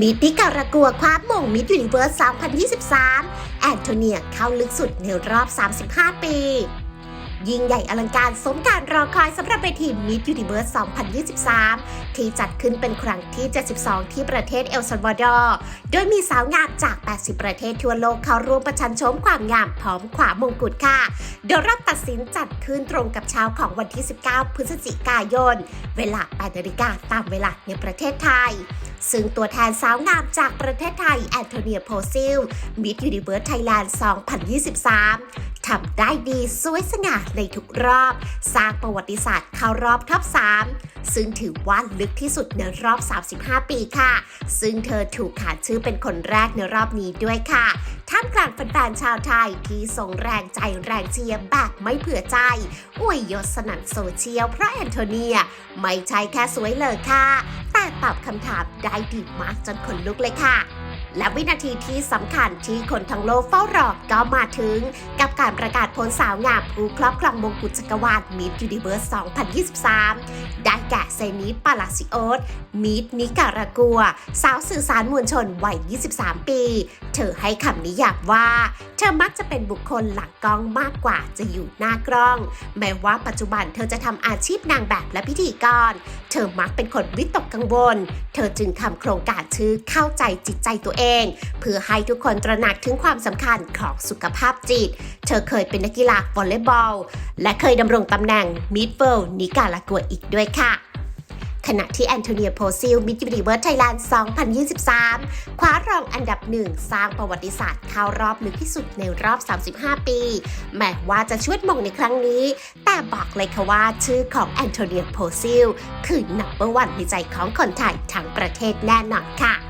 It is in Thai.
มิดนิการากัวคว้ามงมิดยูนิเวิร์ส 2023 แอนโทเนียเข้าลึกสุดในรอบ 35 ปี ยิ่งใหญ่อลังการสมการรอคอยสำหรับเวทีมิดยูนิเวิร์ส2023 ที่จัดขึ้นเป็นครั้งที่ 72 ที่ประเทศเอลซัลวาดอร์ โดยมีสาวงามจาก 80 ประเทศทั่วโลกเข้าร่วมประชันโฉมความงามพร้อมขวามงกุฎค่ะ โดยรอบตัดสินจัดขึ้นตรงกับเช้าของวันที่ 19 พฤศจิกายน เวลา 8นาฬิกาตามเวลาในประเทศไทย ซึ่งตัวแทนสาวงามจากประเทศไทยแอนโทเนียโพซิลมิดยูนิเวิร์สไทยแลนด์ 2023 ทำได้ดีสวยสง่าในทุกรอบ สร้างประวัติศาสตร์เข้ารอบท็อป 3 ซึ่งถือว่าลึกที่สุดในรอบ 35 ปีค่ะ ซึ่งเธอถูกขานชื่อเป็นคนแรกในรอบนี้ด้วยค่ะ ท่ามกลางแฟนๆชาวไทยที่ส่งแรงใจแรงเชียร์แบบไม่เผื่อใจ อวยยศสนั่นโซเชียลเพราะแอนโทเนีย ไม่ใช่แค่สวยเลยค่ะ แต่ตอบคำถามได้ดีมากจนขนลุกเลยค่ะ และวินาทีที่สำคัญที่คนทั้งโลกเฝ้ารอก็มาถึง กับการประกาศผลสาวงามผู้ครอบครองมงกุฎจักรวาลมิดยูนิเวิร์ส 2023 ได้แก่เซนิปาลาซิโอสมิดนิการากัว สาวสื่อสารมวลชนวัย 23 ปี เธอให้คำนิยามว่า เธอมักจะเป็นบุคคลหลังกล้องมากกว่าจะอยู่หน้ากล้อง แม้ว่าปัจจุบันเธอจะทำอาชีพนางแบบและพิธีกรเธอมักเป็นคนวิตกกังวล เธอจึงทำโครงการชื่อเข้าใจจิตใจตัวเอง เพื่อให้ทุกคนตระหนักถึงความสำคัญของสุขภาพจิต เธอเคยเป็นนักกีฬาวอลเลย์บอล และเคยดำรงตำแหน่งมิดเฟิลนิกาลากัวอีกด้วยค่ะ ขณะที่แอนโทเนียโพซิลมิดยูนิเวิร์สไทยแลนด์2023 คว้ารองอันดับหนึ่งสร้างประวัติศาสตร์เข้ารอบลึกที่สุดในรอบ 35 ปี แม้ว่าจะชวดมงในครั้งนี้ แต่บอกเลยค่ะว่าชื่อของแอนโทเนียโพซิลคือนับเบอร์วันในใจของคนไทยทั้งประเทศแน่นอนค่ะ